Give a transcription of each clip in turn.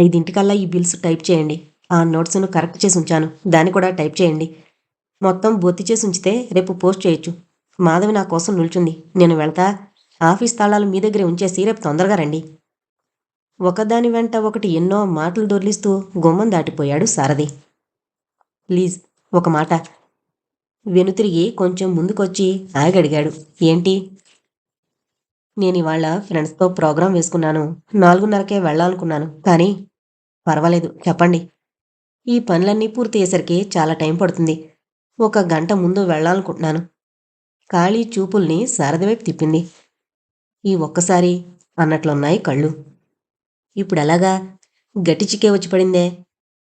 ఐదింటికల్లా ఈ bills type చేయండి. ఆ నోట్స్ను కరెక్ట్ చేసి ఉంచాను. దాన్ని కూడా టైప్ చేయండి. మొత్తం బొత్తి చేసి ఉంచితే రేపు పోస్ట్ చేయొచ్చు. మాధవి నా కోసం నిల్చుంది. నేను వెళ్తా. ఆఫీస్ తాళాలు మీ దగ్గరే ఉంచేసి రేపు తొందరగా రండి. ఒకదాని వెంట ఒకటి ఎన్నో మాటలు దొర్లిస్తూ గుమ్మం దాటిపోయాడు సారథి. ప్లీజ్ ఒక మాట. వెనుతిరిగి కొంచెం ముందుకొచ్చి ఆగడిగాడు. ఏంటి? నేను ఇవాళ ఫ్రెండ్స్తో ప్రోగ్రాం వేసుకున్నాను. నాలుగున్నరకే వెళ్ళాలనుకున్నాను. కానీ పర్వాలేదు. చెప్పండి. ఈ పనులన్నీ పూర్తి అయ్యేసరికి చాలా టైం పడుతుంది. ఒక గంట ముందు వెళ్ళాలనుకుంటున్నాను. ఖాళీ చూపుల్ని శారద తిప్పింది. ఈ ఒక్కసారి అన్నట్లున్నాయి కళ్ళు. ఇప్పుడు ఎలాగా? గట్టి వచ్చి పడిందే.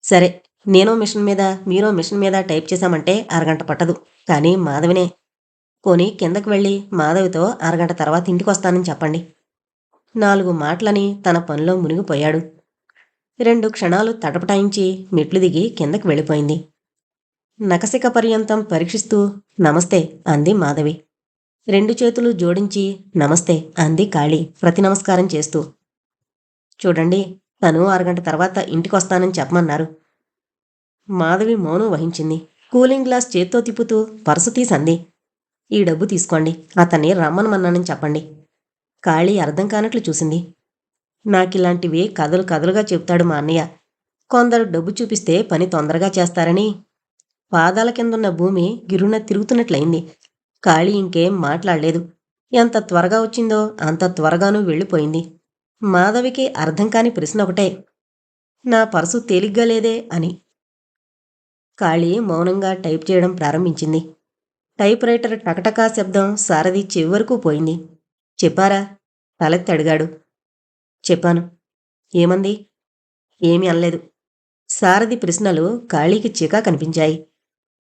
సరే నేనో మిషన్ మీద మీరో మిషన్ మీద టైప్ చేశామంటే అరగంట పట్టదు. కానీ మాధవినే కొని కిందకు వెళ్ళి మాధవితో అరగంట తర్వాత ఇంటికొస్తానని చెప్పండి. నాలుగు మాటలని తన పనిలో మునిగిపోయాడు. రెండు క్షణాలు తటపటాయించి మెట్లు దిగి కిందకు వెళ్ళిపోయింది. నకసిక పర్యంతం పరీక్షిస్తూ నమస్తే అంది మాధవి. రెండు చేతులు జోడించి నమస్తే అంది కాళీ ప్రతి నమస్కారం చేస్తూ. చూడండి తను అరగంట తర్వాత ఇంటికి వస్తానని చెప్పమన్నారు. మాధవి మౌనం వహించింది. కూలింగ్ గ్లాస్ చేత్తో తిప్పుతూ పర్సు తీసంది. ఈ డబ్బు తీసుకోండి. అతన్ని రమ్మనమన్నానని చెప్పండి. కాళీ అర్థం కానట్లు చూసింది. నాకిలాంటివి కథలు కథలుగా చెప్తాడు మా అన్నయ్య. కొందరు డబ్బు చూపిస్తే పని తొందరగా చేస్తారని. పాదాల కిందున్న భూమి గిరున తిరుగుతున్నట్లయింది. కాళీ ఇంకేం మాట్లాడలేదు. ఎంత త్వరగా వచ్చిందో అంత త్వరగానూ వెళ్ళిపోయింది. మాధవికి అర్థం కాని ప్రశ్న ఒకటే. నా పర్సు తేలిగ్గా లేదే అని. కాళీ మౌనంగా టైప్ చేయడం ప్రారంభించింది. టైప్ రైటర్ టకటకా శబ్దం సారథి చివరకు పోయింది. చెప్పారా? తలెత్తి అడిగాడు. చెప్పాను. ఏమంది? ఏమీ అనలేదు. సారథి ప్రశ్నలు కాళీకి చికా కనిపించాయి.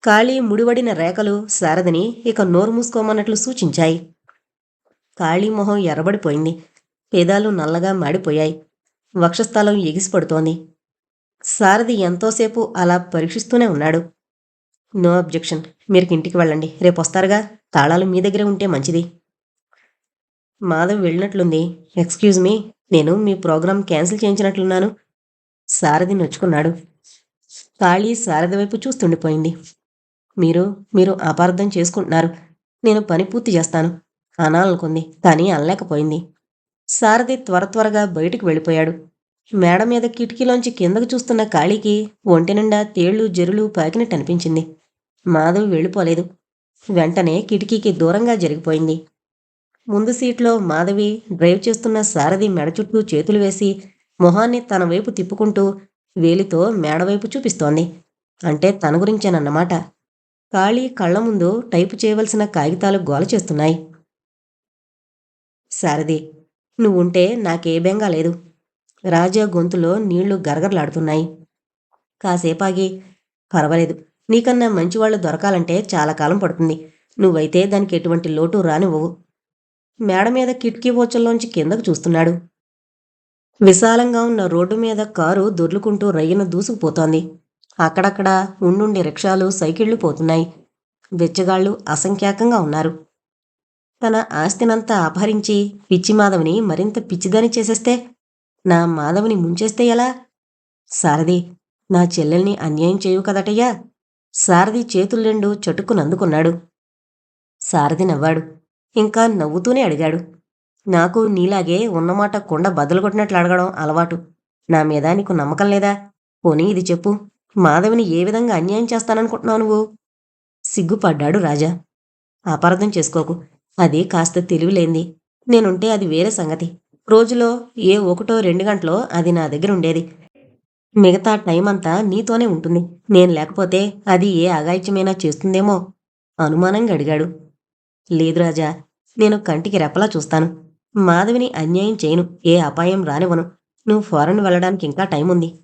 కాళీ ముడివడిన రేఖలు సారథిని ఇక నోరు మూసుకోమన్నట్లు సూచించాయి. కాళీ మొహం ఎర్రబడిపోయింది. పేదాలు నల్లగా మాడిపోయాయి. వక్షస్థలం ఎగిసిపడుతోంది. సారథి ఎంతోసేపు అలా పరీక్షిస్తూనే ఉన్నాడు. No objection. మీరు ఇంటికి వెళ్ళండి. రేపు వస్తారుగా. తాళాలు మీ దగ్గరే ఉంటే మంచిది. మాధవ్ వెళ్ళినట్లుంది. ఎక్స్క్యూజ్ మీ నేను మీ ప్రోగ్రాం క్యాన్సిల్ చేయించినట్లున్నాను. సారథి నొచ్చుకున్నాడు. కాళీ సారథి వైపు చూస్తుండిపోయింది. మీరు మీరు అపార్థం చేసుకుంటున్నారు. నేను పని పూర్తి చేస్తాను. అనాలనుకుంది కానీ అనలేకపోయింది. సారథి త్వర త్వరగా బయటికి వెళ్ళిపోయాడు. మేడ మీద కిటికీలోంచి కిందకు చూస్తున్న కాళీకి ఒంటి నిండా తేళ్ళు జరులు పాకినట్టు అనిపించింది. మాధవి వెళ్ళిపోలేదు. వెంటనే కిటికీకి దూరంగా జరిగిపోయింది. ముందు సీట్లో మాధవి డ్రైవ్ చేస్తున్న సారథి మెడ చుట్టూ చేతులు వేసి మొహాన్ని తన వైపు తిప్పుకుంటూ వేలితో మేడవైపు చూపిస్తోంది. అంటే తన గురించేనన్నమాట. ఖాళీ కళ్ళ ముందు టైపు చేయవలసిన కాగితాలు గోల చేస్తున్నాయి. సారథి నువ్వుంటే నాకే బెంగా లేదు. రాజా గొంతులో నీళ్ళు గరగరలాడుతున్నాయి. కాసేపాగి పర్వాలేదు. నీకన్నా మంచివాళ్ళు దొరకాలంటే చాలా కాలం పడుతుంది. నువ్వైతే దానికి ఎటువంటి లోటు రానివ్వవు. మేడ మీద కిటికీ ఓచల్లోంచి కిందకు చూస్తున్నాడు. విశాలంగా ఉన్న రోడ్డు మీద కారు దొర్లుకుంటూ రయ్యన దూసుకుపోతోంది. అక్కడక్కడ ఉండుండి రిక్షాలు సైకిళ్ళు పోతున్నాయి. బెచ్చగాళ్ళు అసంఖ్యాకంగా ఉన్నారు. తన ఆస్తినంతా అపహరించి పిచ్చి మాధవిని మరింత పిచ్చిదని చేసేస్తే నా మాధవిని ముంచేస్తే ఎలా? సారథి నా చెల్లెల్ని అన్యాయం చేయు కదటయ్యా. సారథి చేతులు రెండు చటుక్కున సారథి నవ్వాడు. ఇంకా నవ్వుతూనే అడిగాడు. నాకు నీలాగే ఉన్నమాట కుండ బద్దలు కొట్టినట్లు అడగడం అలవాటు. నా మీద నీకు నమ్మకం లేదా? పోనీ ఇది చెప్పు. మాధవిని ఏ విధంగా అన్యాయం చేస్తాననుకుంటున్నావు నువ్వు? సిగ్గుపడ్డాడు రాజా. అపార్థం చేసుకోకు. అది కాస్త తెలివిలేంది. నేనుంటే అది వేరే సంగతి. రోజులో ఏ ఒకటో రెండు గంటలో అది నా దగ్గర ఉండేది మిగతా టైం అంతా నీతోనే ఉంటుంది. నేను లేకపోతే అది ఏ అగాయిత్యమైనా చేస్తుందేమో అనుమానంగా అడిగాడు. లేదు రాజా నేను కంటికి రెప్పలా చూస్తాను. మాధవిని అన్యాయం చేయను. ఏ అపాయం రానివ్వను. నువ్వు ఫారెన్ వెళ్ళడానికి ఇంకా టైం ఉంది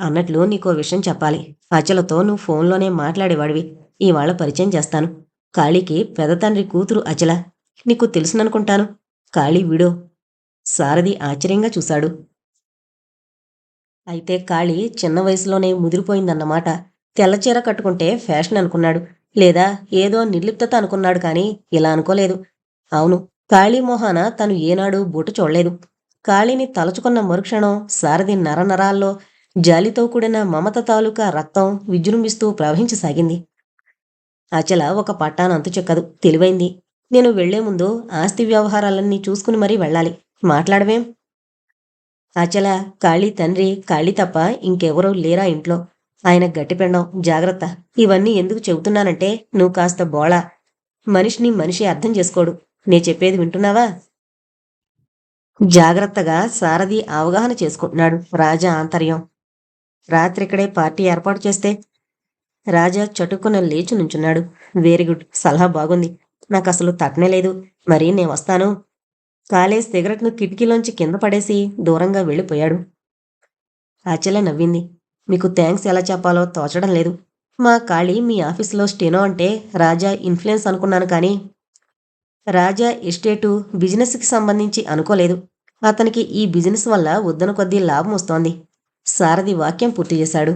అన్నట్లు నీకో విషయం చెప్పాలి. అచలతో నువ్వు ఫోన్లోనే మాట్లాడేవాడివి. ఇవాళ పరిచయం చేస్తాను. కాళీకి పెద్ద తండ్రి కూతురు అచల నీకు తెలుసుననుకుంటాను. కాళీ విడో. సారథి ఆశ్చర్యంగా చూశాడు. అయితే కాళీ చిన్న వయసులోనే ముదిరిపోయిందన్నమాట. తెల్లచీర కట్టుకుంటే ఫ్యాషన్ అనుకున్నాడు. లేదా ఏదో నిర్లిప్తత అనుకున్నాడు కానీ ఇలా అనుకోలేదు. అవును కాళీ మోహన తను ఏనాడు బూట చూడలేదు. కాళీని తలుచుకున్న మరుక్షణం సారథి నరనరాల్లో జాలితో కూడిన మమత తాలూకా రక్తం విజృంభిస్తూ ప్రవహించసాగింది అచల ఒక పట్టానంతు చెక్కదు. తెలివైంది. నేను వెళ్ళే ముందు ఆస్తి వ్యవహారాలన్నీ చూసుకుని మరీ వెళ్ళాలి. మాట్లాడవేం? అచల కాళీ తండ్రి కాళీ తప్ప ఇంకెవరూ లేరా ఇంట్లో? ఆయన గట్టిపెండం జాగ్రత్త. ఇవన్నీ ఎందుకు చెబుతున్నానంటే నువ్వు కాస్త బోళా. మనిషిని మనిషి అర్థం చేసుకోడు. నే చెప్పేది వింటున్నావా? జాగ్రత్తగా సారథి అవగాహన చేసుకుంటున్నాడు రాజా ఆంతర్యం. రాత్రిక్కడే పార్టీ ఏర్పాటు చేస్తే రాజా చటుక్కున లేచి నుంచున్నాడు. వెరీ గుడ్ సలహా బాగుంది. నాకు అసలు తట్టనే లేదు. మరి నేను వస్తాను. కాలే సిగరెట్ను కిటికీలోంచి కింద పడేసి దూరంగా వెళ్ళిపోయాడు. అచల నవ్వింది. మీకు థ్యాంక్స్ ఎలా చెప్పాలో తోచడం లేదు. మా కాళీ మీ ఆఫీస్లో స్టెనో అంటే రాజా ఇన్ఫ్లుయెన్స్ అనుకున్నాను కానీ రాజా ఎస్టేటు బిజినెస్కి సంబంధించి అనుకోలేదు. అతనికి ఈ బిజినెస్ వల్ల వద్దన కొద్దీ లాభం వస్తోంది. సారథి వాక్యం పూర్తి చేశాడు.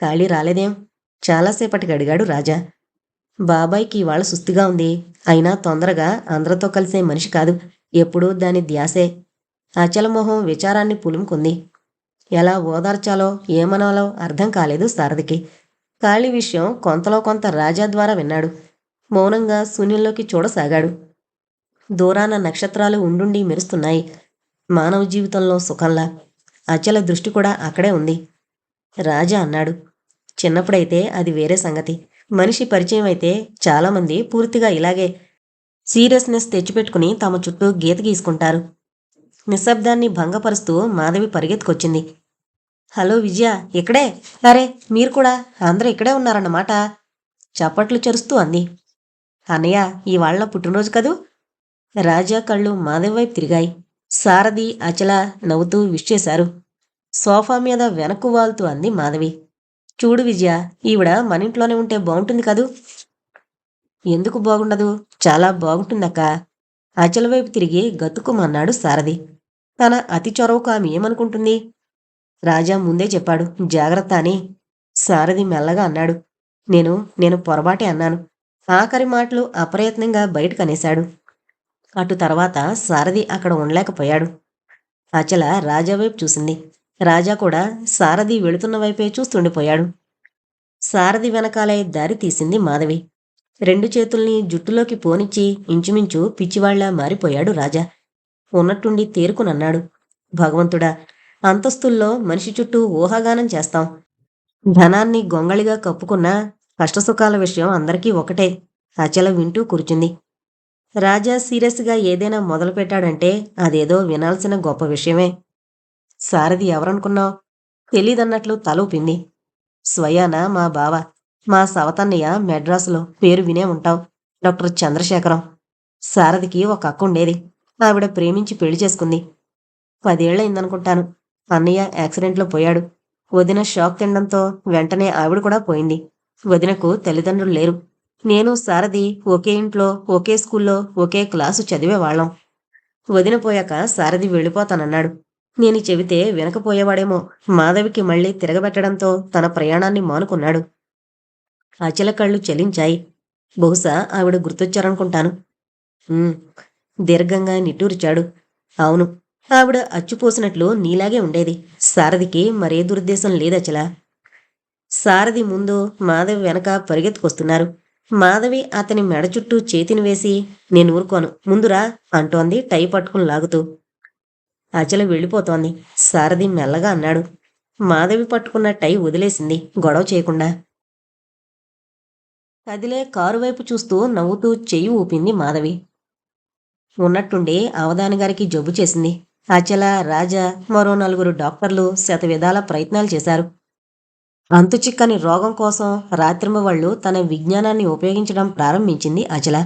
ఖాళీ రాలేదేం? చాలాసేపటికి అడిగాడు రాజా. బాబాయ్కి ఇవాళ సుస్థిగా ఉంది. అయినా తొందరగా అందరితో కలిసే మనిషి కాదు. ఎప్పుడూ దాని ధ్యాసే. అచలమోహం విచారాన్ని పులుముకుంది. ఎలా ఓదార్చాలో ఏమనాలో అర్థం కాలేదు సారథికి. ఖాళీ విషయం కొంతలో కొంత రాజా ద్వారా విన్నాడు. మౌనంగా శూన్యంలోకి చూడసాగాడు. దూరాన నక్షత్రాలు ఉండుండి మెరుస్తున్నాయి. మానవ జీవితంలో సుఖంలా. అచల దృష్టి కూడా అక్కడే ఉంది. రాజా అన్నాడు. చిన్నప్పుడైతే అది వేరే సంగతి. మనిషి పరిచయం అయితే చాలామంది పూర్తిగా ఇలాగే సీరియస్నెస్ తెచ్చిపెట్టుకుని తమ చుట్టూ గీత గీసుకుంటారు. నిశ్శబ్దాన్ని భంగపరుస్తూ మాధవి పరిగెత్తుకొచ్చింది. హలో విజయ ఇక్కడే అరే మీరు కూడా? అందరూ ఇక్కడే ఉన్నారన్నమాట. చప్పట్లు చరుస్తూ అంది. అన్నయ్య ఇవాళ పుట్టినరోజు కదూ? రాజా కళ్ళు మాధవి వైపు తిరిగాయి. సారథి అచల నవ్వుతూ విష్ చేశారు. సోఫా మీద వెనక్కు వాలుతూ అంది మాధవి. చూడు విజయ ఈవిడ మన ఇంట్లోనే ఉంటే బాగుంటుంది కదూ? ఎందుకు బాగుండదు? చాలా బాగుంటుందక్క. అచల వైపు తిరిగి గతుకుమన్నాడు సారథి. తన అతి చొరవకు ఆమె ఏమనుకుంటుంది? రాజా ముందే చెప్పాడు జాగ్రత్త అని. సారథి మెల్లగా అన్నాడు నేను నేను పొరపాటే అన్నాను. ఆఖరి మాటలు అప్రయత్నంగా బయటకనేశాడు. అటు తర్వాత సారథి అక్కడ ఉండలేకపోయాడు. అచల రాజా వైపు చూసింది. రాజా కూడా సారథి వెళుతున్న వైపే చూస్తుండిపోయాడు. సారథి వెనకాలే దారి తీసింది మాధవి. రెండు చేతుల్ని జుట్టులోకి పోనిచ్చి ఇంచుమించు పిచ్చివాళ్ళా మారిపోయాడు రాజా. ఉన్నట్టుండి తేరుకునన్నాడు. భగవంతుడా అంతస్తుల్లో మనిషి చుట్టూ ఊహాగానం చేస్తాం. ధనాన్ని గొంగళిగా కప్పుకున్న కష్టసుఖాల విషయం అందరికీ ఒకటే. అచల వింటూ కూర్చుంది. రాజా సీరియస్గా ఏదైనా మొదలుపెట్టాడంటే అదేదో వినాల్సిన గొప్ప విషయమే. సారథి ఎవరనుకున్నావు? తెలీదన్నట్లు తలూపింది. స్వయానా మా బావ? మా సవతన్నయ్య మెడ్రాసులో పేరు వినే ఉంటావు డాక్టర్ చంద్రశేఖరం. సారథికి ఒక అక్క ఉండేది. ఆవిడ ప్రేమించి పెళ్ళి చేసుకుంది. పదేళ్ళైందనుకుంటాను అన్నయ్య యాక్సిడెంట్లో పోయాడు. వదిన షాక్ తినడంతో వెంటనే ఆవిడ కూడా పోయింది. వదినకు తల్లిదండ్రులు లేరు. నేను సారథి ఒకే ఇంట్లో ఒకే స్కూల్లో ఒకే క్లాసు చదివేవాళ్ళం వదిన పోయాక సారథి వెళ్ళిపోతానన్నాడు. నేను చెబితే వినకపోయేవాడేమో. మాధవికి మళ్ళీ తిరగబెట్టడంతో తన ప్రయాణాన్ని మానుకున్నాడు. అచల కళ్ళు చలించాయి. బహుశా ఆవిడ గుర్తొచ్చారనుకుంటాను. దీర్ఘంగా నిట్టూర్చాడు. అవును ఆవిడ అచ్చుపోసినట్లు నీలాగే ఉండేది. సారథికి మరే దురుద్దేశం లేదచలా సారథి ముందు మాధవి వెనక పరిగెత్తుకొస్తున్నారు. మాధవి అతని మెడ చుట్టూ చేతిని వేసి నేను ఊరుకోను ముందురా అంటోంది టై పట్టుకుని లాగుతూ. అచల వెళ్ళిపోతోంది. సారథి మెల్లగా అన్నాడు. మాధవి పట్టుకున్న టై వదిలేసింది. గొడవ చేయకుండా. కదిలే కారు వైపు చూస్తూ నవ్వుతూ చెయ్యి ఊపింది మాధవి. ఉన్నట్టుండి అవధాని గారికి జబ్బు చేసింది. అచల రాజా మరో నలుగురు డాక్టర్లు శతవిధాల ప్రయత్నాలు చేశారు. అంతు చిక్కని రోగం కోసం రాత్రింబవళ్ళు తన విజ్ఞానాన్ని ఉపయోగించడం ప్రారంభించింది అచల.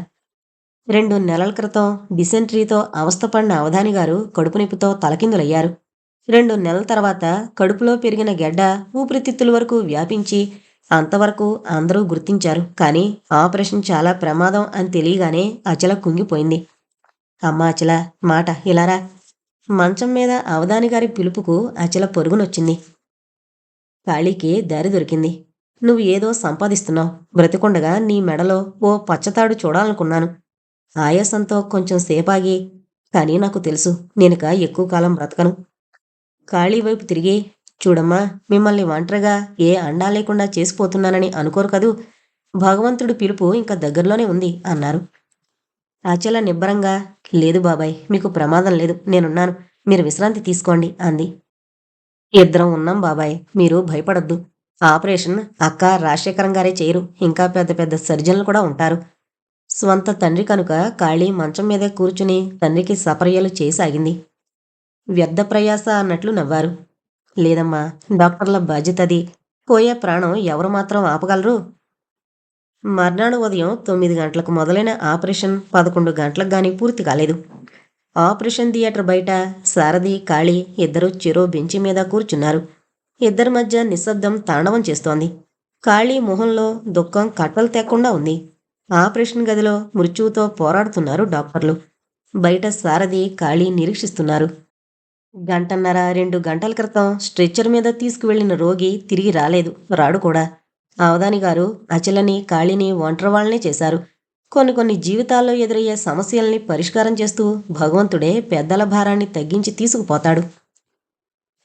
రెండు నెలల క్రితం డిసెంట్రీతో అవస్థపడిన అవధాని గారు కడుపు నొప్పితో తలకిందులయ్యారు. రెండు నెలల తర్వాత కడుపులో పెరిగిన గెడ్డ ఊపిరితిత్తుల వరకు వ్యాపించి అంతవరకు అందరూ గుర్తించారు. కానీ ఆపరేషన్ చాలా ప్రమాదం అని తెలియగానే అచల కుంగిపోయింది. అమ్మ అచల మాట ఇలారా మంచం మీద అవధాని గారి పిలుపుకు అచల పొరుగునొచ్చింది. కాళీకి దారి దొరికింది. నువ్వు ఏదో సంపాదిస్తున్నావు. బ్రతికుండగా నీ మెడలో ఓ పచ్చతాడు చూడాలనుకున్నాను. ఆయాసంతో కొంచెం సేపాగి కానీ నాకు తెలుసు నేనుక ఎక్కువ కాలం బ్రతకను. ఖాళీ వైపు తిరిగి చూడమ్మా మిమ్మల్ని ఒంటరిగా ఏ అండా లేకుండా చేసిపోతున్నానని అనుకోరు కదూ? భగవంతుడి పిలుపు ఇంకా దగ్గరలోనే ఉంది అన్నారు. ఆచల నిబ్బరంగా లేదు బాబాయ్ మీకు ప్రమాదం లేదు నేనున్నాను మీరు విశ్రాంతి తీసుకోండి అంది. ఇద్దరం ఉన్నాం బాబాయ్ మీరు భయపడొద్దు. ఆపరేషన్ అక్క రాజశేఖరం గారే చేయరు ఇంకా పెద్ద పెద్ద సర్జన్లు కూడా ఉంటారు. స్వంత తండ్రి కనుక ఖాళీ మంచం మీదే కూర్చుని తండ్రికి సపర్యలు చేసాగింది. వ్యర్థ ప్రయాస అన్నట్లు నవ్వారు. లేదమ్మా డాక్టర్ల బాధ్యత అది పోయే ప్రాణం ఎవరు మాత్రం ఆపగలరు? మర్నాడు ఉదయం తొమ్మిది గంటలకు మొదలైన ఆపరేషన్ పదకొండు గంటలకు కానీ పూర్తి కాలేదు. ఆపరేషన్ థియేటర్ బయట సారథి కాళీ ఇద్దరు చెరో బెంచి మీద కూర్చున్నారు. ఇద్దరి మధ్య నిశ్శబ్దం తాండవం చేస్తోంది. కాళీ మొహంలో దుఃఖం కట్టలు తేకుండా ఉంది. ఆపరేషన్ గదిలో మృత్యువుతో పోరాడుతున్నారు డాక్టర్లు. బయట సారథి కాళీ నిరీక్షిస్తున్నారు. గంటన్నర రెండు గంటల క్రితం స్ట్రెచ్చర్ మీద తీసుకువెళ్ళిన రోగి తిరిగి రాలేదు. రాడు కూడా. అవధాని గారు అచలని కాళిని ఒంటరి చేశారు. కొన్ని కొన్ని జీవితాల్లో ఎదురయ్యే సమస్యల్ని పరిష్కారం చేస్తూ భగవంతుడే పెద్దల భారాన్ని తగ్గించి తీసుకుపోతాడు.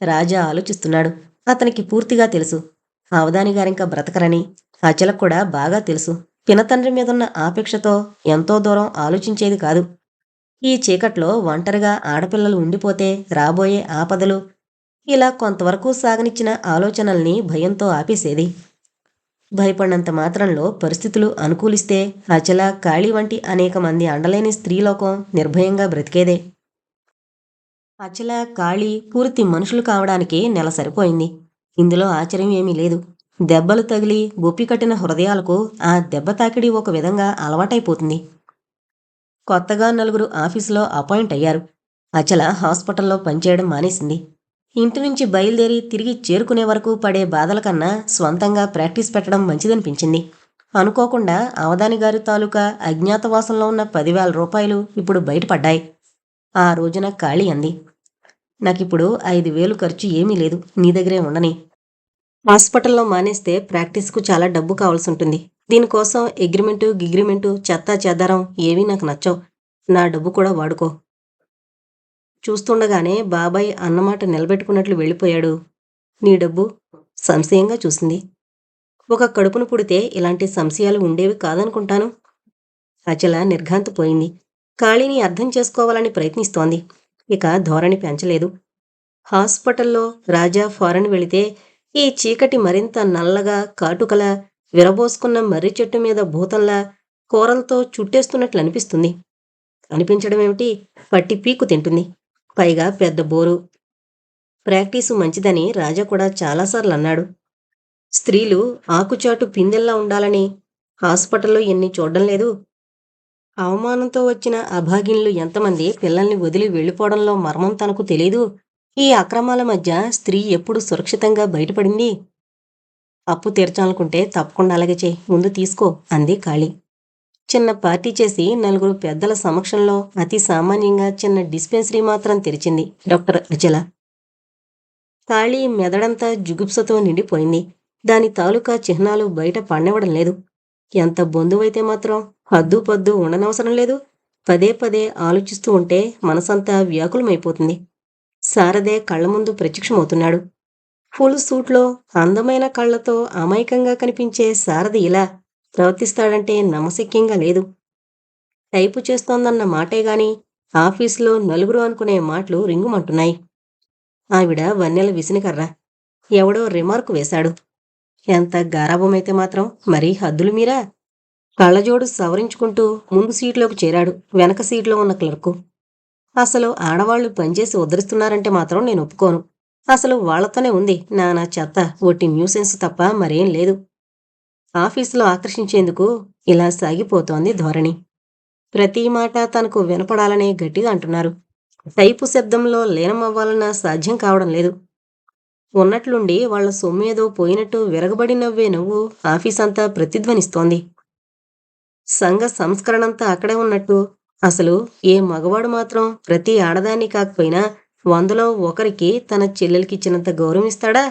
రాజా ఆలోచిస్తున్నాడు. అతనికి పూర్తిగా తెలుసు. అవధాని గారింకా బ్రతకరని అచలకు కూడా బాగా తెలుసు. పినతండ్రి మీదున్న ఆపేక్షతో ఎంతో దూరం ఆలోచించేది కాదు. ఈ చీకట్లో ఒంటరిగా ఆడపిల్లలు ఉండిపోతే రాబోయే ఆపదలు. ఇలా కొంతవరకు సాగనిచ్చిన ఆలోచనల్ని భయంతో ఆపేసేది. భయపడినంత మాత్రంలో పరిస్థితులు అనుకూలిస్తే అచల కాళీ వంటి అనేక మంది అండలేని స్త్రీలోకం నిర్భయంగా బ్రతికేదే. అచల కాళీ పూర్తి మనుషులు కావడానికి నెల సరిపోయింది. ఇందులో ఆశ్చర్యం ఏమీ లేదు. దెబ్బలు తగిలి బొప్పి కట్టిన హృదయాలకు ఆ దెబ్బ తాకిడి ఒక విధంగా అలవాటైపోతుంది. కొత్తగా నలుగురు ఆఫీసులో అపాయింట్ అయ్యారు. అచల హాస్పిటల్లో పనిచేయడం మానేసింది. ఇంటి నుంచి బయలుదేరి తిరిగి చేరుకునే వరకు పడే బాధల కన్నా స్వంతంగా ప్రాక్టీస్ పెట్టడం మంచిదనిపించింది. అనుకోకుండా అవధాని గారి తాలూకా అజ్ఞాతవాసంలో ఉన్న పదివేల రూపాయలు ఇప్పుడు బయటపడ్డాయి. ఆ రోజున ఖాళీ అంది. నాకిప్పుడు ఐదు వేలు ఖర్చు ఏమీ లేదు. నీ దగ్గరే ఉండని. హాస్పిటల్లో మానేస్తే ప్రాక్టీస్కు చాలా డబ్బు కావాల్సి ఉంటుంది దీనికోసం అగ్రిమెంటు గిగ్రిమెంటు చెత్త చెదారం ఏవీ నాకు నచ్చవు. నా డబ్బు కూడా వాడుకో. చూస్తుండగానే బాబాయ్ అన్నమాట నిలబెట్టుకున్నట్లు వెళ్ళిపోయాడు. నీ డబ్బు? సంశయంగా చూసింది. ఒక కడుపును పుడితే ఇలాంటి సంశయాలు ఉండేవి కాదనుకుంటాను. అచల నిర్ఘాంతపోయింది ఖాళీని అర్థం చేసుకోవాలని ప్రయత్నిస్తోంది. ఇక ధోరణి పెంచలేదు. హాస్పిటల్లో రాజా ఫారెన్ వెళితే ఈ చీకటి మరింత నల్లగా కాటుకల విరబోసుకున్న మర్రి చెట్టు మీద భూతంలా కూరలతో చుట్టేస్తున్నట్లు అనిపిస్తుంది. అనిపించడం ఏమిటి పట్టి పీకు తింటుంది. పైగా పెద్ద బోరు. ప్రాక్టీసు మంచిదని రాజా కూడా చాలాసార్లు అన్నాడు స్త్రీలు ఆకుచాటు పిందెల్లా ఉండాలని హాస్పిటల్లో ఎన్ని చూడడం లేదు. అవమానంతో వచ్చిన అభాగిన్లు ఎంతమంది పిల్లల్ని వదిలి వెళ్ళిపోవడంలో మర్మం తనకు తెలీదు. ఈ అక్రమాల మధ్య స్త్రీ ఎప్పుడు సురక్షితంగా బయటపడింది? అప్పు తీర్చాలనుకుంటే తప్పకుండా అలాగే చేయి ముందు తీసుకో అంది కాళీ చిన్న పార్టీ చేసి నలుగురు పెద్దల సమక్షంలో అతి సామాన్యంగా చిన్న డిస్పెన్సరీ మాత్రం తెరిచింది డాక్టర్ అచల. కాళీ మెదడంతా జుగుప్సతో నిండిపోయింది. దాని తాలూకా చిహ్నాలు బయట పడనివ్వడం లేదు. ఎంత బొందువైతే మాత్రం హద్దు పద్దు ఉండనవసరం లేదు. పదే పదే ఆలోచిస్తూ ఉంటే మనసంతా వ్యాకులమైపోతుంది. శారదే కళ్ళ ముందు ప్రత్యక్షమవుతున్నాడు. ఫుల్ సూట్లో అందమైన కళ్ళతో అమాయకంగా కనిపించే సారథి ఇలా ప్రవర్తిస్తాడంటే నమ్మశక్యంగా లేదు. టైపు చేస్తోందన్న మాటే గాని ఆఫీసులో నలుగురు అనుకునే మాటలు రింగుమంటున్నాయి. ఆవిడ వన్నెల విసినికర్ర. ఎవడో రిమార్కు వేశాడు. ఎంత గారాభమైతే మాత్రం మరీ హద్దులు మీరా? కళ్ళజోడు సవరించుకుంటూ ముందు సీట్లోకి చేరాడు వెనక సీట్లో ఉన్న క్లర్కు. అసలు ఆడవాళ్ళు పనిచేసి ఉద్ధరిస్తున్నారంటే మాత్రం నేను ఒప్పుకోను. అసలు వాళ్ళతోనే ఉంది నానా చెత్త. ఒట్టి న్యూసెన్స్ తప్ప మరేం లేదు. ఆఫీసులో ఆకర్షించేందుకు ఇలా సాగిపోతోంది ధోరణి. ప్రతి మాట తనకు వినపడాలనే గట్టిగా అంటున్నారు. టైపు శబ్దంలో లీనమవ్వాలన్నా సాధ్యం కావడం లేదు. ఉన్నట్లుండి వాళ్ళ సొమ్మేదో పోయినట్టు విరగబడి నవ్వే నవ్వు ఆఫీస్ అంతా ప్రతిధ్వనిస్తోంది. సంఘ సంస్కరణంతా అక్కడే ఉన్నట్టు. అసలు ఏ మగవాడు మాత్రం ప్రతి ఆడదాన్ని కాకపోయినా వందలో ఒకరికి తన చెల్లెలికిచ్చినంత గౌరవం ఇస్తాడా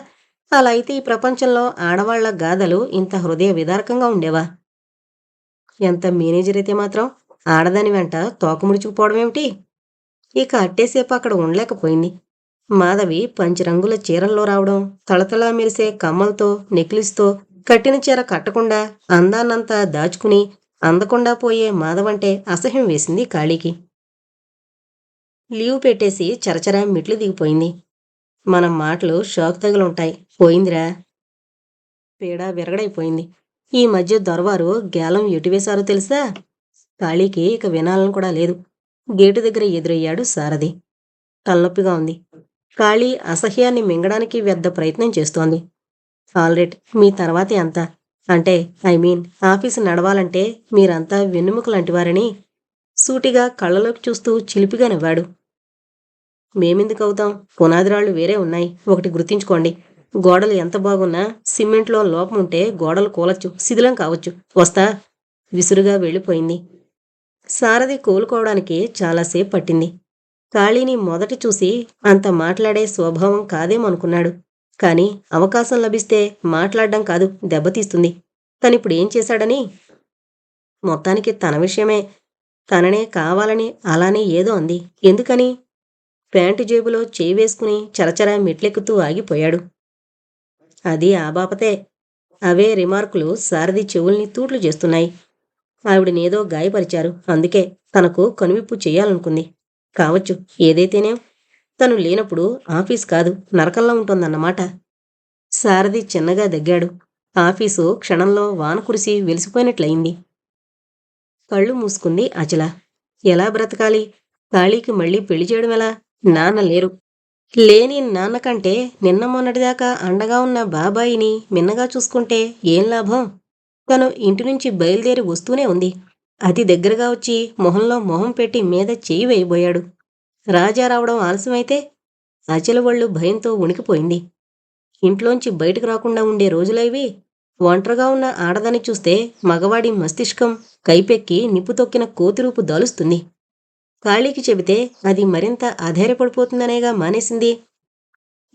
అలా అయితే ఈ ప్రపంచంలో ఆడవాళ్ళ గాథలు ఇంత హృదయ విదారకంగా ఉండేవా? ఎంత మేనేజర్ అయితే మాత్రం ఆడదాని వెంట తోక ఏమిటి? ఇక అట్టేసేపు అక్కడ ఉండలేకపోయింది. మాధవి పంచరంగుల చీరల్లో రావడం తలతలా మెరిసే కమ్మలతో నెక్లెస్తో కట్టిన చీర కట్టకుండా అందాన్నంతా దాచుకుని అందకుండా పోయే మాధవంటే అసహ్యం వేసింది కాళీకి. లీవ్ పెట్టేసి చరచరా మెట్లు దిగిపోయింది. మన మాటలు షాక్ తగులుంటాయి. పోయిందిరా. పీడ విరగడైపోయింది. ఈ మధ్య దొరవారు గేలం ఎటువేశారో తెలుసా? కాళీకి ఇక వినాలని కూడా లేదు. గేటు దగ్గర ఎదురయ్యాడు సారథి. తలనొప్పిగా ఉంది. కాళీ అసహ్యాన్ని మింగడానికి వ్యర్థ ప్రయత్నం చేస్తోంది. ఆల్రెడ్ మీ తర్వాతే అంతా. అంటే ఐ మీన్ ఆఫీసు నడవాలంటే మీరంతా వెన్నెముక లాంటివారని సూటిగా కళ్ళలోకి చూస్తూ చిలిపిగా నవ్వాడు. మేమెందుకు అవుతాం? పునాదిరాళ్ళు వేరే ఉన్నాయి. ఒకటి గుర్తించుకోండి. గోడలు ఎంత బాగున్నా సిమెంట్లో లోపం ఉంటే గోడలు కూలొచ్చు శిథిలం కావచ్చు. వస్తా. విసురుగా వెళ్ళిపోయింది. సారథి కోలుకోవడానికి చాలాసేపు పట్టింది. కాళీని మొదటి చూసి అంత మాట్లాడే స్వభావం కాదేమనుకున్నాడు కానీ అవకాశం లభిస్తే మాట్లాడడం కాదు దెబ్బతీస్తుంది. తనిప్పుడేం ఏం చేశాడని? మొత్తానికి తన విషయమే. తననే కావాలని అలానే ఏదో అంది. ఎందుకని? ప్యాంటు జేబులో చేయి వేసుకుని చరచరా మెట్లెక్కుతూ ఆగిపోయాడు. అది ఆ బాపతే. అవే రిమార్కులు సారథి చెవుల్ని తూట్లు చేస్తున్నాయి. ఆవిడనేదో గాయపరిచారు. అందుకే తనకు కనువిప్పు చేయాలనుకుంది. కావచ్చు ఏదైతేనేం. తను లేనప్పుడు ఆఫీస్ కాదు నరకల్లో ఉంటుందన్నమాట. సారథి చిన్నగా దగ్గాడు. ఆఫీసు క్షణంలో వాన కురిసి వెలిసిపోయినట్లయింది. కళ్ళు మూసుకుంది అచల. ఎలా బ్రతకాలి? కాళీకి మళ్ళీ పెళ్ళి చేయడం ఎలా? నాన్న లేరు. లేని నాన్న కంటే నిన్న మొన్నటిదాకా అండగా ఉన్న బాబాయిని మిన్నగా చూసుకుంటే ఏం లాభం? తను ఇంటి నుంచి బయలుదేరి వస్తూనే ఉంది. అతి దగ్గరగా వచ్చి మొహంలో మొహం పెట్టి మీద చేయి వేయబోయాడు. రాజా రావడం ఆలస్యమైతే అచల ఒళ్ళు భయంతో ఉణికిపోయింది ఇంట్లోంచి బయటకు రాకుండా ఉండే రోజులైవి ఒంటరిగా ఉన్న ఆడదాన్ని చూస్తే మగవాడి మస్తిష్కం కైపెక్కి నిప్పు తొక్కిన కోతిరూపు దాలుస్తుంది. కాళీకి చెబితే అది మరింత అధైర్యపడిపోతుందనేగా మానేసింది.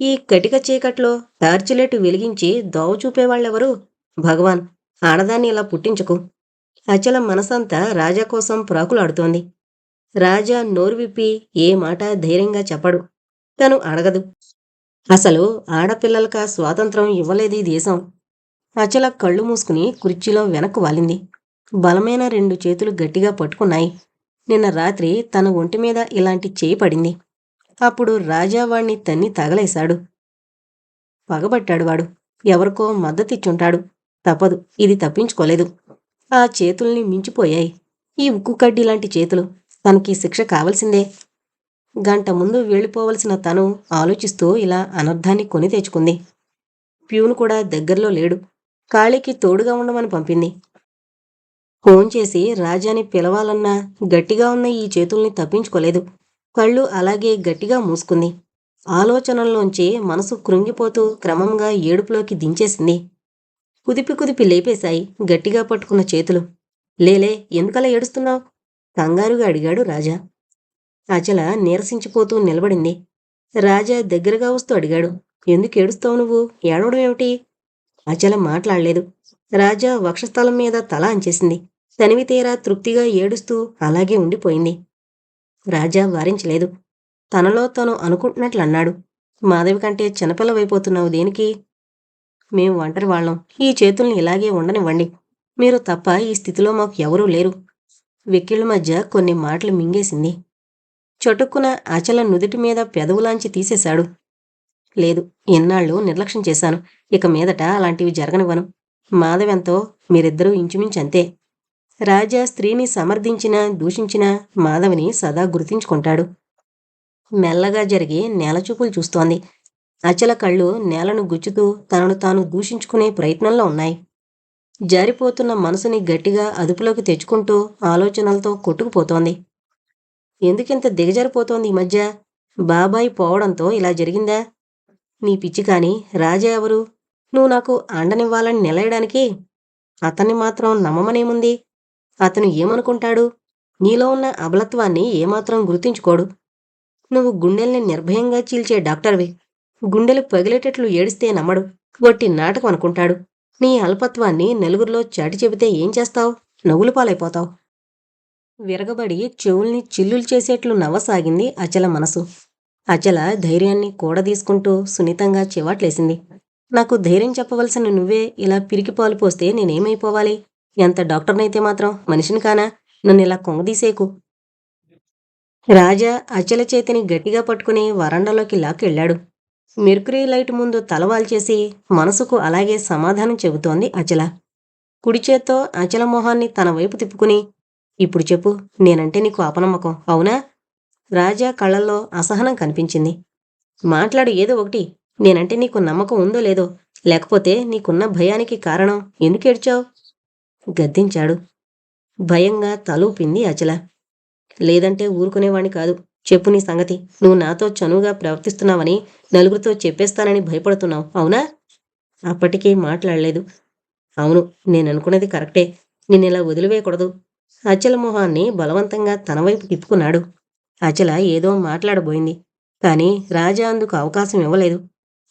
ఈ కటిక చీకట్లో టార్చిలెట్ వెలిగించి దోవ చూపేవాళ్ళెవరు? భగవాన్ ఆడదాన్ని ఇలా పుట్టించకు. అచల మనసంతా రాజా కోసం ప్రాకులాడుతోంది. రాజా నోరువిప్పి ఏ మాట ధైర్యంగా చెప్పడు. తను అడగదు. అసలు ఆడపిల్లలక స్వాతంత్రం ఇవ్వలేదు ఈ దేశం. అచల కళ్ళు మూసుకుని కుర్చీలో వెనక్కు వాలింది. బలమైన రెండు చేతులు గట్టిగా పట్టుకున్నాయి. నిన్న రాత్రి తన ఒంటి మీద ఇలాంటి చేయి పడింది. అప్పుడు రాజావాణ్ణి తన్ని తగలేశాడు. పగబట్టాడు వాడు. ఎవరికో మద్దతిచ్చుంటాడు. తప్పదు. ఇది తప్పించుకోలేదు. ఆ చేతుల్ని మించిపోయాయి. ఈ ఉక్కు కడ్డీ లాంటి చేతులు. తనకి శిక్ష కావలసిందే. గంట ముందు వెళ్ళిపోవలసిన తను ఆలోచిస్తూ ఇలా అనర్థాన్ని కొని తెచ్చుకుంది. ప్యూను కూడా దగ్గరలో లేడు. కాళీకి తోడుగా ఉండమని పంపింది. ఫోన్ చేసి రాజాని పిలవాలన్నా గట్టిగా ఉన్న ఈ చేతుల్ని తప్పించుకోలేదు. కళ్ళు అలాగే గట్టిగా మూసుకుంది. ఆలోచనల్లోంచి మనసు కృంగిపోతూ క్రమంగా ఏడుపులోకి దించేసింది. కుదిపి కుదిపి లేపేశాయి గట్టిగా పట్టుకున్న చేతులు. లేలే ఎందుకలా ఏడుస్తున్నావు? కంగారుగా అడిగాడు రాజా. అచల నీరసించిపోతూ నిలబడింది. రాజా దగ్గరగా వస్తూ అడిగాడు. ఎందుకు ఏడుస్తావు నువ్వు? ఏడవడం ఏమిటి? అచల మాట్లాడలేదు. రాజా వక్షస్థలం మీద తల అంచేసింది. తనివి తీరా తృప్తిగా ఏడుస్తూ అలాగే ఉండిపోయింది. రాజా వారించలేదు. తనలో తను అనుకుంటున్నట్లు అన్నాడు మాధవి కంటే చిన్నపిల్లవైపోతున్నావు దేనికి? మేం ఒంటరి వాళ్ళం. ఈ చేతుల్ని ఇలాగే ఉండనివ్వండి. మీరు తప్ప ఈ స్థితిలో మాకు ఎవరూ లేరు. వెక్కిళ్ళ మధ్య కొన్ని మాటలు మింగేసింది. చటుక్కున అచల నుదుటి మీద పెదవులాంచి తీసేశాడు. లేదు ఎన్నాళ్ళు నిర్లక్ష్యం చేశాను. ఇక మీదట అలాంటివి జరగనివ్వను. మాధవెంతో మీరిద్దరూ ఇంచుమించంతే. రాజా స్త్రీని సమర్థించినా దూషించినా మాధవిని సదా గుర్తించుకుంటాడు. మెల్లగా జరిగి నేలచూపులు చూస్తోంది. అచల కళ్ళు నేలను గుచ్చుతూ తనను తాను దూషించుకునే ప్రయత్నంలో ఉన్నాయి. జారిపోతున్న మనసుని గట్టిగా అదుపులోకి తెచ్చుకుంటూ ఆలోచనలతో కొట్టుకుపోతోంది. ఎందుకింత దిగజారిపోతోంది ఈ మధ్య? బాబాయ్ పోవడంతో ఇలా జరిగిందా? నీ పిచ్చి కాని రాజా ఎవరు? నువ్వు నాకు అండనివ్వాలని నిలయడానికి అతన్ని మాత్రం నమ్మమనేముంది? అతను ఏమనుకుంటాడు? నీలో ఉన్న అబలత్వాన్ని ఏమాత్రం గుర్తించుకోడు. నువ్వు గుండెల్ని నిర్భయంగా చీల్చే డాక్టర్వి. గుండెలు పగిలేటట్లు ఏడిస్తే నమ్మడు. వట్టి నాటకం అనుకుంటాడు. నీ అల్పత్వాన్ని నలుగురిలో చాటి చెబితే ఏం చేస్తావు? నవ్వులు పాలైపోతావు. విరగబడి చెవుల్ని చిల్లులు చేసేట్లు నవ్వసాగింది అచల మనసు. అచల ధైర్యాన్ని కూడదీసుకుంటూ సున్నితంగా చివాట్లేసింది. నాకు ధైర్యం చెప్పవలసిన నువ్వే ఇలా పిరికి పాలు పోస్తే నేనేమైపోవాలి? ఎంత డాక్టర్నైతే మాత్రం మనిషిని కానా? నన్ను ఇలా కొంగదీసేకు. రాజా అచల చేతిని గట్టిగా పట్టుకుని వరండాలోకి లాక్కెళ్ళాడు. మెర్కురీ లైట్ ముందు తలవాల్చేసి మనసుకు అలాగే సమాధానం చెబుతోంది అచల. కుడి చేత్తో అచల మొహాన్ని తన వైపు తిప్పుకుని ఇప్పుడు చెప్పు నేనంటే నీకు అపనమ్మకం అవునా? రాజా కళ్ళల్లో అసహనం కనిపించింది. మాట్లాడు ఏదో ఒకటి. నేనంటే నీకు నమ్మకం ఉందో లేదో? లేకపోతే నీకున్న భయానికి కారణం ఎందుకు ఏడ్చావు? గద్దించాడు. భయంగా తలూపింది అచల. లేదంటే ఊరుకునేవాణ్ణి కాదు. చెప్పు నీ సంగతి. నువ్వు నాతో చనువుగా ప్రవర్తిస్తున్నావని నలుగురితో చెప్పేస్తానని భయపడుతున్నావు అవునా? అప్పటికీ మాట్లాడలేదు. అవును నేను అనుకున్నది కరెక్టే నిన్నెలా వదిలివేయకూడదు. అచల మొహాన్ని బలవంతంగా తన వైపు తిప్పుకున్నాడు. అచల ఏదో మాట్లాడబోయింది. కాని రాజా అందుకు అవకాశం ఇవ్వలేదు.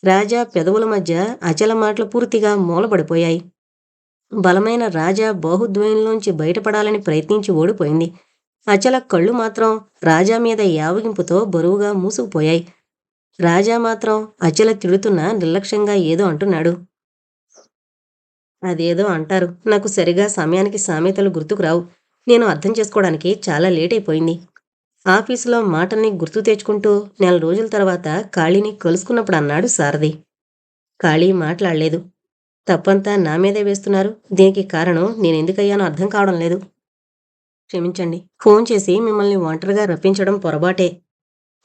రాజా పెదవుల మధ్య అచల మాటలు పూర్తిగా మూలపడిపోయాయి. బలమైన రాజా బాహుద్వయంలోంచి బయటపడాలని ప్రయత్నించి ఓడిపోయింది. అచల కళ్ళు మాత్రం రాజా మీద యావగింపుతో బరువుగా మూసుకుపోయాయి. రాజా మాత్రం అచల తిడుతున్నా నిర్లక్ష్యంగా ఏదో అంటున్నాడు. అదేదో అంటారు. నాకు సరిగా సమయానికి సామెతలు గుర్తుకు రావు. నేను అర్థం చేసుకోవడానికి చాలా లేట్ అయిపోయింది. ఆఫీసులో మాటల్ని గుర్తు తెచ్చుకుంటూ నెల రోజుల తర్వాత కాళీని కలుసుకున్నప్పుడు అన్నాడు సారథి. కాళీ మాట్లాడలేదు. తప్పంతా నా మీదే వేస్తున్నారు. దీనికి కారణం నేనెందుకయ్యానో అర్థం కావడం లేదు. క్షమించండి. ఫోన్ చేసి మిమ్మల్ని ఒంటరిగా రప్పించడం పొరపాటే.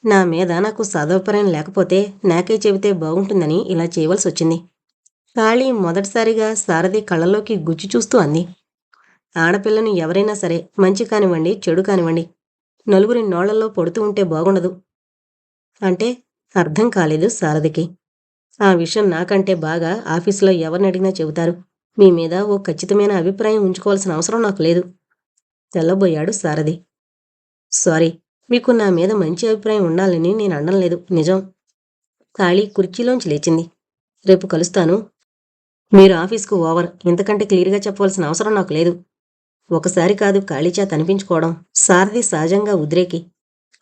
నా మీద నాకు సదౌపర్యం లేకపోతే నాకే చెబితే బాగుంటుందని ఇలా చేయవలసి వచ్చింది. కాళీ మొదటిసారిగా సారథి కళ్ళలోకి గుచ్చి చూస్తూ అంది. ఆడపిల్లను ఎవరైనా సరే మంచి కానివ్వండి చెడు కానివ్వండి. నలుగురి నోళ్ళలో పొడుతూ ఉంటే బాగుండదు. అంటే అర్థం కాలేదు సారథికి. ఆ విషయం నాకంటే బాగా ఆఫీసులో ఎవరిని అడిగినా చెబుతారు. మీ మీద ఓ ఖచ్చితమైన అభిప్రాయం ఉంచుకోవాల్సిన అవసరం నాకు లేదు. తెల్లబోయాడు సారథి. సారీ మీకు నా మీద మంచి అభిప్రాయం ఉండాలని నేను అనడం లేదు. నిజం. ఖాళీ కుర్చీలోంచి లేచింది. రేపు కలుస్తాను. మీరు ఆఫీస్కు ఓవర్. ఇంతకంటే క్లియర్గా చెప్పవలసిన అవసరం నాకు లేదు. ఒకసారి కాదు ఖాళీ కనిపించుకోవడం అనిపించుకోవడం సారథి సహజంగా ఉద్రేకి.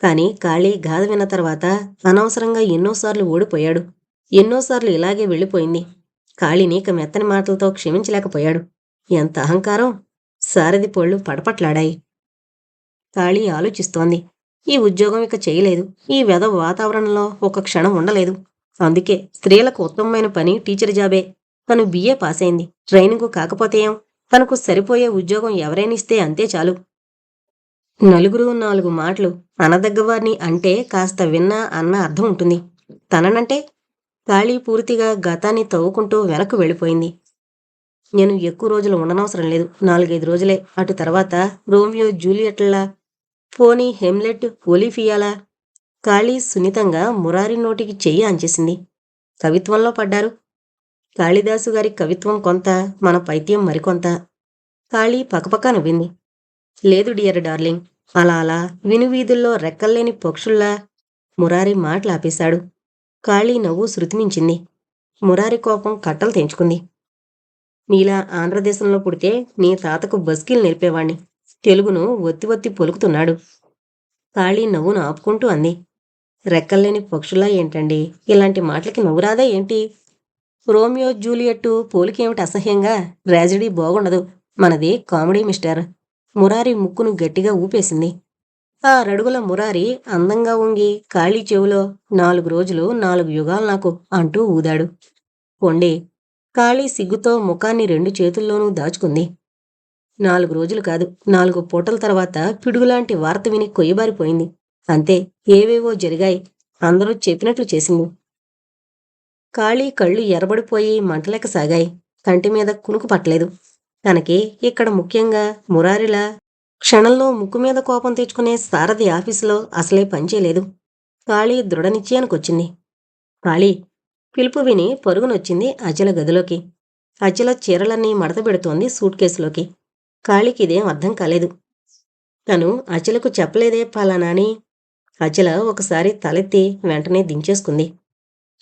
కాని ఖాళీ గాథ విన్న తర్వాత అనవసరంగా ఎన్నోసార్లు ఓడిపోయాడు. ఎన్నోసార్లు ఇలాగే వెళ్ళిపోయింది. ఖాళీని ఇక మెత్తని మాటలతో క్షమించలేకపోయాడు. ఎంత అహంకారం! సారథి పొళ్ళు పడపట్లాడాయి. ఖాళీ ఆలోచిస్తోంది. ఈ ఉద్యోగం ఇక చేయలేదు. ఈ వెధ వాతావరణంలో ఒక క్షణం ఉండలేదు. అందుకే స్త్రీలకు ఉత్తమమైన పని టీచర్ జాబే. తను బిఏ పాస్ అయింది ట్రైనింగ్ కాకపోతే ఏం? తనకు సరిపోయే ఉద్యోగం ఎవరైనిస్తే అంతే చాలు. నలుగురు నాలుగు మాటలు అనదగ్గవారిని అంటే కాస్త విన్నా అన్న అర్థం ఉంటుంది. తననంటే ఖాళీ పూర్తిగా గతాన్ని తవ్వుకుంటూ వెనక్కు వెళ్ళిపోయింది. నేను ఎక్కువ రోజులు ఉండనవసరం లేదు. నాలుగైదు రోజులే. అటు తర్వాత రోమియో జూలియట్లా పోనీ హెమ్లెట్ ఒలిఫియాలా ఖాళీ సున్నితంగా మురారి నోటికి చెయ్యి అంచేసింది కవిత్వంలో పడ్డారు. కాళిదాసు గారి కవిత్వం కొంత మన పైత్యం మరికొంత. కాళీ పకపక నవ్వింది. లేదు డియర్ డార్లింగ్. అలా అలా వినువీధుల్లో రెక్కల్లేని పక్షుల్లా మురారి మాటలాపేశాడు. కాళీ నవ్వు శృతిమించింది. మురారి కోపం కట్టలు తెంచుకుంది. నీలా ఆంధ్రదేశంలో పుడితే నీ తాతకు బస్కిలు నేర్పేవాణ్ణి. తెలుగును ఒత్తి ఒత్తి పొలుకుతున్నాడు. కాళీ నవ్వును ఆపుకుంటూ అంది. రెక్కల్లేని పక్షులా ఏంటండి? ఇలాంటి మాటలకి నవ్వురాదా ఏంటి? రోమియో జూలియట్టు పోలికేమిటి అసహ్యంగా? ట్రాజడీ బాగుండదు. మనది కామెడీ మిస్టర్. మురారి ముక్కును గట్టిగా ఊపేసింది. ఆ రడుగుల మురారి అందంగా ఉంగి ఖాళీ చెవులో నాలుగు రోజులు నాలుగు యుగాలు నాకు అంటూ ఊదాడు. పొండి ఖాళీ సిగ్గుతో ముఖాన్ని రెండు చేతుల్లోనూ దాచుకుంది. నాలుగు రోజులు కాదు నాలుగు పూటల తర్వాత పిడుగులాంటి వార్త విని కొయ్యబారిపోయింది. అంతే ఏవేవో జరిగాయి. అందరూ చెప్పినట్లు చేసింది. ఖాళీ కళ్ళు ఎర్రబడిపోయి మంటలేక సాగాయి. కంటి మీద కునుకు పట్టలేదు. తనకి ఇక్కడ ముఖ్యంగా మురారిలా క్షణంలో ముక్కు మీద కోపం తెచ్చుకునే సారథి ఆఫీసులో అసలే పనిచేయలేదు ఖాళీ దృఢనిశ్చయానికొచ్చింది. ఖాళీ పిలుపు విని పరుగునొచ్చింది అచల గదిలోకి. అచల చీరలన్నీ మడతబెడుతోంది సూట్ కేసులోకి. ఖాళీకి ఇదేం అర్థం కాలేదు. తను అచలకు చెప్పలేదే పలానా అని అచల ఒకసారి తలెత్తి వెంటనే దించేసుకుంది.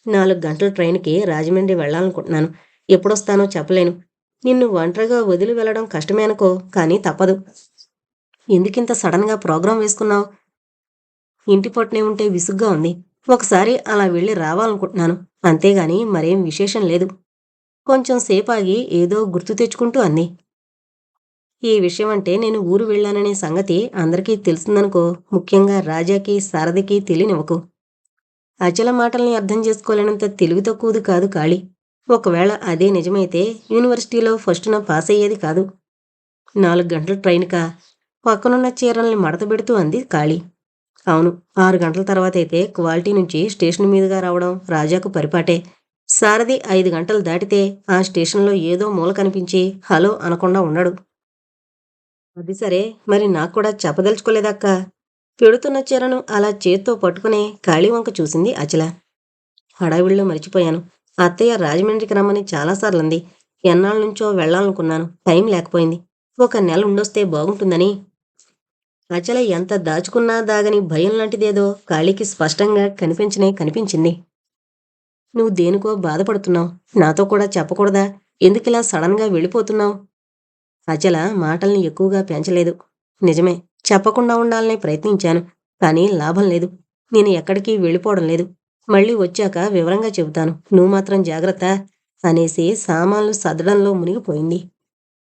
నాలుగు గంటల ట్రైన్కి రాజమండ్రి వెళ్ళాలనుకుంటున్నాను. ఎప్పుడొస్తానో చెప్పలేను. నిన్ను ఒంటరిగా వదిలి వెళ్ళడం కష్టమే అనుకో కానీ తప్పదు. ఎందుకింత సడన్గా ప్రోగ్రాం వేసుకున్నావు? ఇంటి పట్టునే ఉంటే విసుగ్గా ఉంది. ఒకసారి అలా వెళ్ళి రావాలనుకుంటున్నాను. అంతేగాని మరేం విశేషం లేదు. కొంచెం సేపాగి ఏదో గుర్తు తెచ్చుకుంటూ అంది. ఈ విషయం అంటే నేను ఊరు వెళ్ళాననే సంగతి అందరికీ తెలిసిందనుకో ముఖ్యంగా రాజాకి సారథికి తెలియనివ్వకు. అచల మాటల్ని అర్థం చేసుకోలేనంత తెలివి తక్కువది కాదు కాళీ. ఒకవేళ అదే నిజమైతే యూనివర్సిటీలో ఫస్ట్న పాస్ అయ్యేది కాదు. నాలుగు గంటల ట్రైన్కా? పక్కనున్న చీరల్ని మడతబెడుతూ అంది కాళీ. అవును ఆరు గంటల తర్వాత అయితే క్వాలిటీ నుంచి స్టేషన్ మీదుగా రావడం రాజాకు పరిపాటే. సారథి ఐదు గంటలు దాటితే ఆ స్టేషన్లో ఏదో మూల కనిపించి హలో అనకుండా ఉండడు అది సరే మరి నాకు కూడా చెప్పదలుచుకోలేదక్క? పెడుతున్న చీరను అలా చేత్తో పట్టుకునే ఖాళీ వంక చూసింది అచల. హడావిడిలో మరిచిపోయాను. అత్తయ్య రాజమండ్రికి రమ్మని చాలాసార్లు అంది ఎన్నాళ్ళ నుంచో వెళ్ళాలనుకున్నాను. టైం లేకపోయింది. ఒక నెల ఉండొస్తే బాగుంటుందని. అచల ఎంత దాచుకున్నా దాగని భయం లాంటిదేదో కాళీకి స్పష్టంగా కనిపించనే కనిపించింది. నువ్వు దేనికో బాధపడుతున్నావు. నాతో కూడా చెప్పకూడదా? ఎందుకిలా సడన్గా వెళ్ళిపోతున్నావు? అచల మాటల్ని ఎక్కువగా పెంచలేదు. నిజమే. చెప్పకుండా ఉండాలని ప్రయత్నించాను కానీ లాభం లేదు. నేను ఎక్కడికి వెళ్ళిపోవడం లేదు. మళ్ళీ వచ్చాక వివరంగా చెబుతాను. నువ్వు మాత్రం జాగ్రత్త అనేసి సామాన్లు సదడంలో మునిగిపోయింది.